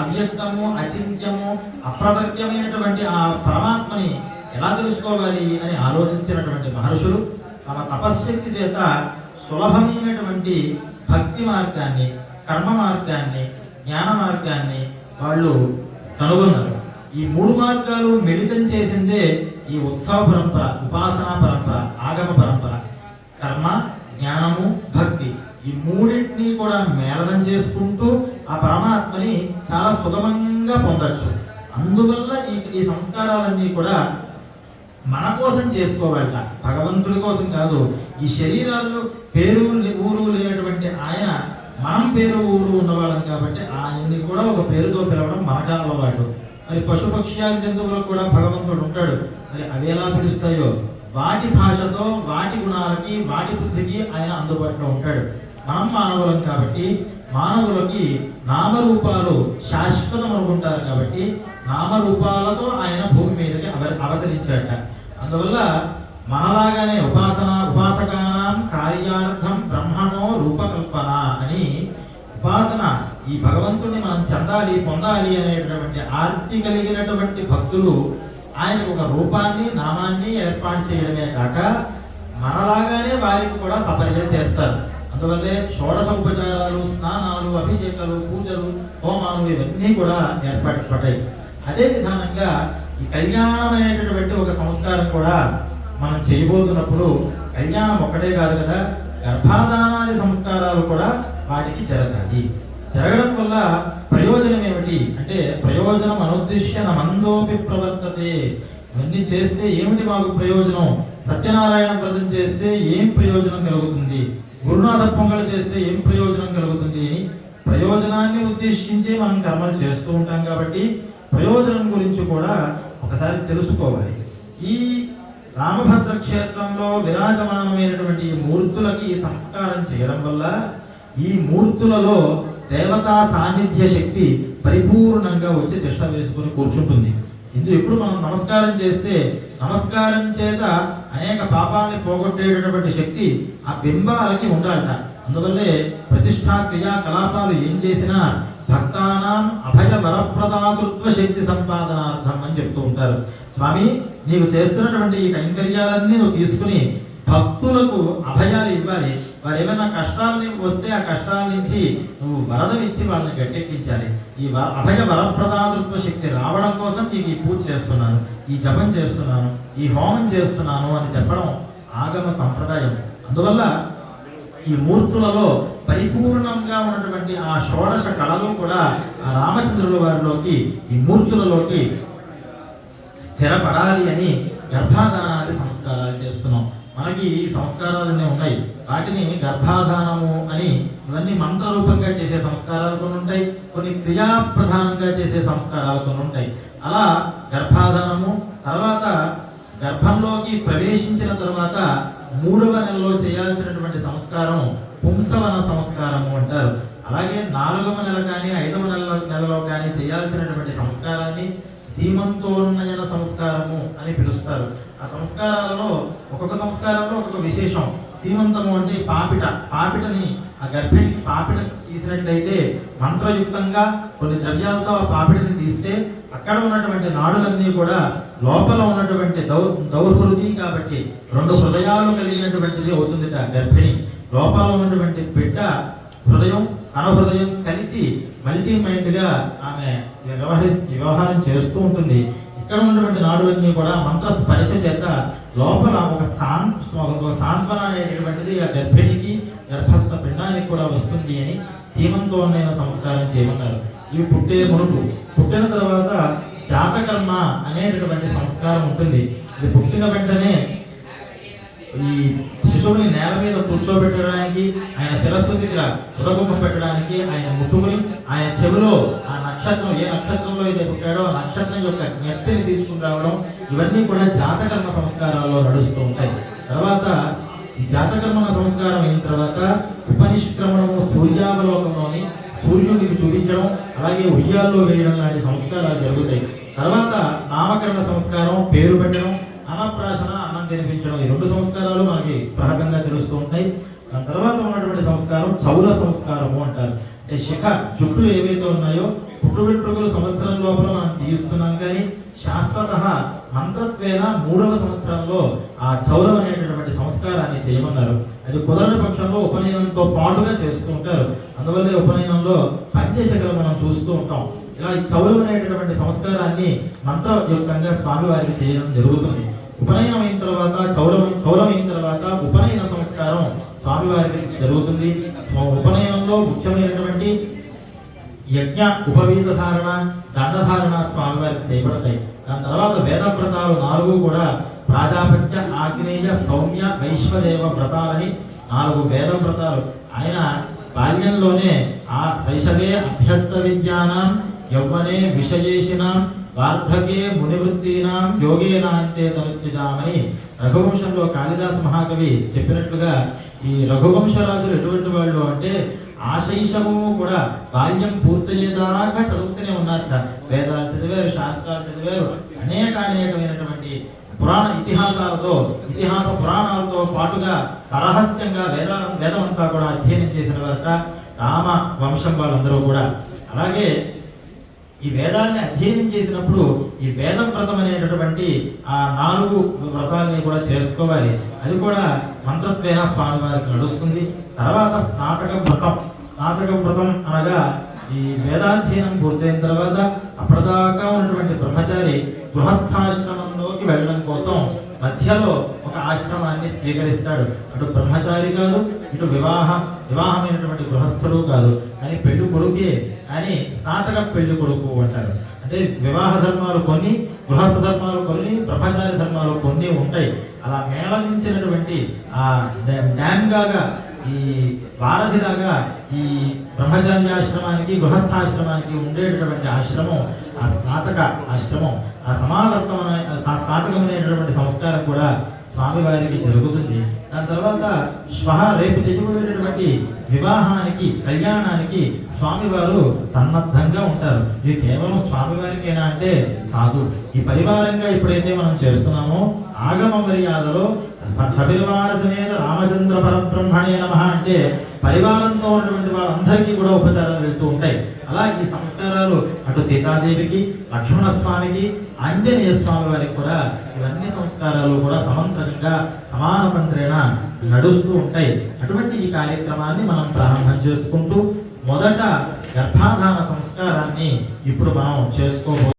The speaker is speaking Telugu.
అవ్యక్తము అచింత్యము అప్రదక్యమైనటువంటి ఆ పరమాత్మని ఎలా తెలుసుకోవాలి అని ఆలోచించినటువంటి మహర్షులు తమ తపశ్శక్తి చేత సులభమైనటువంటి భక్తి మార్గాన్ని కర్మ మార్గాన్ని జ్ఞాన మార్గాన్ని వాళ్ళు కనుగొన్నారు. ఈ మూడు మార్గాలు మిళితం చేసిందే ఈ ఉత్సవ పరంపర ఉపాసనా పరంపర ఆగమ పరంపర. కర్మ జ్ఞానము భక్తి ఈ మూడింటిని కూడా మేళనం చేసుకుంటూ ఆ చాలా సుగమంగా పొందొచ్చు. అందువల్ల ఈ ఈ సంస్కారాలన్నీ కూడా మన కోసం చేసుకోవాలి భగవంతుడి కోసం కాదు ఈ శరీరాల్లో పేరు లే- ఊరు లేనటువంటి ఆయన మనం పేరు ఊరు ఉన్నవాళ్ళం కాబట్టి ఆయన్ని కూడా ఒక పేరుతో పిలవడం మనకు అలవాటు. మరి పశుపక్ష్యాది జంతువులకు కూడా భగవంతుడు ఉంటాడు. మరి అవి ఎలా పిలుస్తాయో? వాటి భాషతో వాటి గుణాలకి వాటి బుద్ధికి ఆయన అందుబాటులో ఉంటాడు. మనం మానవులం కాబట్టి మానవులకి నామరూపాలు శాశ్వతం అనుకుంటారు కాబట్టి నామరూపాలతో ఆయన భూమి మీదకి అవ అవతరించాడట అందువల్ల మనలాగానే ఉపాసన ఉపాసకానం కార్యార్థం బ్రహ్మణో రూపకల్పన అని ఉపాసన ఈ భగవంతుడిని మనం చెందాలి పొందాలి అనేటటువంటి ఆర్తి కలిగినటువంటి భక్తులు ఆయన ఒక రూపాన్ని నామాన్ని ఏర్పాటు చేయడమే కాక మనలాగానే వారికి కూడా సపర్య చేస్తారు. అందువల్లే షోడశ ఉపచారాలు స్నానాలు అభిషేకాలు పూజలు హోమాలు ఇవన్నీ కూడా ఏర్పాటు అదే విధానంగా ఈ కళ్యాణం అనేటటువంటి ఒక సంస్కారం కూడా మనం చేయబోతున్నప్పుడు కళ్యాణం ఒక్కటే కాదు కదా గర్భాధానాది సంస్కారాలు కూడా వాటికి జరగాలి. జరగడం వల్ల ప్రయోజనం ఏమిటి? అంటే ప్రయోజనం అనుద్దిశ్య మందోపి ప్రవర్తతే. ఇవన్నీ చేస్తే ఏమిటి మాకు ప్రయోజనం? సత్యనారాయణ వ్రతం చేస్తే ఏం ప్రయోజనం కలుగుతుంది? గురునాథ పొంగలు చేస్తే ఏం ప్రయోజనం కలుగుతుంది? అని ప్రయోజనాన్ని ఉద్దేశించి మనం కర్మలు చేస్తూ ఉంటాం కాబట్టి ప్రయోజనం గురించి కూడా ఒకసారి తెలుసుకోవాలి. ఈ రామభద్ర క్షేత్రంలో విరాజమానమైనటువంటి మూర్తులకి ఈ సంస్కారం చేయడం వల్ల ఈ మూర్తులలో దేవతా సాన్నిధ్య శక్తి పరిపూర్ణంగా వచ్చి తిష్ట వేసుకుని కూర్చుంటుంది. ఇందు ఎప్పుడు మనం నమస్కారం చేస్తే నమస్కారం చేత అనేక పాపాలని పోగొట్టేటటువంటి శక్తి ఆ బింబాలకి ఉండాలట. అందువల్లే ప్రతిష్టా క్రియాకలాపాలు ఏం చేసినా భక్తానాం అభయ వరప్రదాతృత్వ శక్తి సంపాదనార్థం అని చెప్తూ ఉంటారు. స్వామి నీవు చేస్తున్నటువంటి ఈ కైంకర్యాలన్నీ నువ్వు తీసుకుని భక్తులకు అభయాలు ఇవ్వాలి. వారు ఏమైనా కష్టాలని వస్తే ఆ కష్టాల నుంచి నువ్వు వరదం ఇచ్చి వాళ్ళని గట్టెక్కించాలి. ఈ అభయ వరప్రదాతృత్వ శక్తి రావడం కోసం నీకు ఈ పూజ చేస్తున్నాను ఈ జపం చేస్తున్నాను ఈ హోమం చేస్తున్నాను అని చెప్పడం ఆగమ సంప్రదాయం. అందువల్ల ఈ మూర్తులలో పరిపూర్ణంగా ఉన్నటువంటి ఆ షోడశ కళలు కూడా ఆ రామచంద్రుల వారిలోకి ఈ మూర్తులలోకి స్థిరపడాలి అని గర్భాధానాది సంస్కారాలు చేస్తున్నాం. మనకి ఈ సంస్కారాలన్నీ ఉన్నాయి. వాటిని గర్భాధానము అని ఇవన్నీ మంత్రరూపంగా చేసే సంస్కారాలు కొన్ని ఉంటాయి. కొన్ని క్రియాప్రధానంగా చేసే సంస్కారాలు కొన్ని ఉంటాయి. అలా గర్భాధానము తర్వాత గర్భంలోకి ప్రవేశించిన తర్వాత మూడవ నెలలో చేయాల్సినటువంటి సంస్కారం పుంసవన సంస్కారము అంటారు. అలాగే నాలుగవ నెల కానీ ఐదవ నెల నెలలో కానీ చేయాల్సినటువంటి సంస్కారాన్ని సీమంతోన్నయన సంస్కారము అని పిలుస్తారు. ఆ సంస్కారాలలో ఒక్కొక్క సంస్కారంలో ఒక్కొక్క విశేషం. సీమంతము అంటే పాపిట. పాపిటని ఆ గర్భిణికి పాపిట తీసినట్లయితే మంత్రయుక్తంగా కొన్ని ద్రవ్యాలతో ఆ పాపిటని తీస్తే అక్కడ ఉన్నటువంటి నాడులన్నీ కూడా లోపల ఉన్నటువంటి దౌ దౌర్హృది కాబట్టి రెండు హృదయాలు కలిగినటువంటిది అవుతుంది గర్భిణి. లోపల ఉన్నటువంటి బిడ్డ హృదయం తన కలిసి మల్టీ మైండ్గా ఆమె వ్యవహరి వ్యవహారం చేస్తూ ఉంటుంది. ఇక్కడ ఉన్నటువంటి నాడులన్నీ కూడా మంత్ర స్పర్శ చేత లోపల ఒక సాన్ ఒక సాంత్వన అనేటటువంటిది ఆ గర్భిణికి గర్భస్థ పిండానికి కూడా వస్తుంది అని సీమంతోన్నైన సంస్కారం చేయమన్నారు. ఇవి పుట్టే మునుపు. పుట్టిన తర్వాత జాతకర్మ అనేటటువంటి సంస్కారం ఉంటుంది. ఇది పుట్టిన వెంటనే ఈ శిశువుని నేల మీద కూర్చోబెట్టడానికి ఆయన శిరస్సు దగ్గర ఉడగుమ్మ పెట్టడానికి ఆయన ముట్టుకుని ఆయన చెవిలో ఆ నక్షత్రం ఏ నక్షత్రంలో అయితే పుట్టాడో ఆ నక్షత్రం యొక్క జ్ఞప్తిని తీసుకుని రావడం ఇవన్నీ కూడా జాతకర్మ సంస్కారాల్లో నడుస్తూ ఉంటాయి. తర్వాత ఈ జాతకర్మ సంస్కారం అయిన తర్వాత ఉపనిష్క్రమణము సూర్యావలోకంలోని సూర్యుడికి చూపించడం అలాగే ఉయ్యాల్లో వేయడం లాంటి సంస్కారాలు జరుగుతాయి. తర్వాత నామకరణ సంస్కారం పేరు పెట్టడం అన్నప్రాసన అన్నం తినిపించడం ఈ రెండు సంస్కారాలు మనకి ప్రహతంగా తెలుస్తూ ఉంటాయి. దాని తర్వాత ఉన్నటువంటి సంస్కారం చౌల సంస్కారము అంటారు. అంటే శిఖ జుట్టులు ఏవైతే ఉన్నాయో పుట్టు సంవత్సరం లోపల మనం తీస్తున్నాం కానీ శాశ్వత మంత్రత్వేన మూడవ సంవత్సరంలో ఆ చౌరం అనేటటువంటి సంస్కారాన్ని చేయమన్నారు. అది కుదరని పక్షంలో ఉపనయనంతో పాటుగా చేస్తూ ఉంటారు. అందువల్లే ఉపనయనంలో పంచశకలు మనం చూస్తూ ఉంటాం. ఇలా ఈ చౌరం అనేటటువంటి సంస్కారాన్ని మంత్రయుక్తంగా స్వామివారికి చేయడం జరుగుతుంది. ఉపనయనం అయిన తర్వాత చౌరం చౌరం అయిన తర్వాత ఉపనయన సంస్కారం స్వామివారికి జరుగుతుంది. ఉపనయనంలో ముఖ్యమైనటువంటి యజ్ఞ ఉపవీత ధారణ దండధారణ స్వామివారికి చేయబడతాయి. దాని తర్వాత వేద వ్రతాలు నాలుగు కూడా ప్రాజాపత్య ఆగ్నేయ సౌమ్య వైశ్వదేవ వ్రతాలని నాలుగు వేద వ్రతాలు ఆయన బాల్యంలోనే ఆ శైశవే అభ్యస్త విజ్ఞానం యవ్వనే విషయేషినాం వార్ధకే మునివృత్తీనాం యోగేనాంతే తనుత్యజామని రఘువంశంలో కాళిదాస్ మహాకవి చెప్పినట్లుగా ఈ రఘువంశరాజులు ఎటువంటి వాళ్ళు అంటే ఆశైషము కూడా బాల్యం పూర్తయ్యేదాకా చదువుతూనే ఉన్నారట. వేదాలు చదివారు శాస్త్రాలు చదివారు. అనేక అనేకమైనటువంటి పురాణ ఇతిహాసాలతో ఇతిహాస పురాణాలతో పాటుగా సరహస్యంగా వేద వేదం అంతా కూడా అధ్యయనం చేసిన వారట రామ వంశం వాళ్ళందరూ కూడా. అలాగే ఈ వేదాన్ని అధ్యయనం చేసినప్పుడు ఈ వేదం వ్రతం అనేటటువంటి ఆ నాలుగు వ్రతాలని కూడా చేసుకోవాలి. అది కూడా మంత్రత్వేన స్వామి వారికి నడుస్తుంది. తర్వాత స్నాతక వ్రతం. స్నాతక వ్రతం అనగా ఈ వేదాధ్యయనం పూర్తయిన తర్వాత అప్పటిదాకా ఉన్నటువంటి బ్రహ్మచారి గృహస్థాశ్రమంలోకి వెళ్ళడం కోసం మధ్యలో ఆశ్రమాన్ని స్వీకరిస్తాడు. అటు బ్రహ్మచారి కాదు ఇటు వివాహ వివాహమైనటువంటి గృహస్థులు కాదు. అని పెళ్ళి కొడుకే అని స్నాతక పెళ్ళి కొడుకు అంటారు. అంటే వివాహ ధర్మాలు కొన్ని గృహస్థ ధర్మాలు కొన్ని బ్రహ్మచారి ధర్మాలు కొన్ని ఉంటాయి. అలా మేళవించినటువంటి ఆ డ్యామ్ ఈ వారధిలాగా ఈ బ్రహ్మచర్యాశ్రమానికి గృహస్థాశ్రమానికి ఉండేటటువంటి ఆశ్రమం ఆ స్నాతక ఆశ్రమం ఆ సమావర్తం స్నాతకమైనటువంటి అనేటటువంటి సంస్కారం కూడా స్వామివారికి జరుగుతుంది. దాని తర్వాత శ్వహ రేపు చేయబోయేటటువంటి వివాహానికి కళ్యాణానికి స్వామివారు సన్నద్ధంగా ఉంటారు. ఇది కేవలం స్వామివారికేనా అంటే కాదు. ఈ పరివారంగా ఎప్పుడైతే మనం చేస్తున్నామో ఆగమ మర్యాదలో సపరివార సమేత రామచంద్ర పరబ్రహ్మణే నమ అంటే పరివారంతో ఉన్నటువంటి వాళ్ళందరికీ కూడా ఉపచారాలు వెళ్తూ ఉంటాయి. అలా ఈ సంస్కారాలు అటు సీతాదేవికి లక్ష్మణ స్వామికి ఆంజనేయ స్వామి వారికి కూడా ఇవన్నీ సంస్కారాలు కూడా సమంత్రంగా సమాన మంత్రేణ నడుస్తూ ఉంటాయి. అటువంటి ఈ కార్యక్రమాన్ని మనం ప్రారంభం చేసుకుంటూ మొదట గర్భాధాన సంస్కారాన్ని ఇప్పుడు మనం చేసుకోబో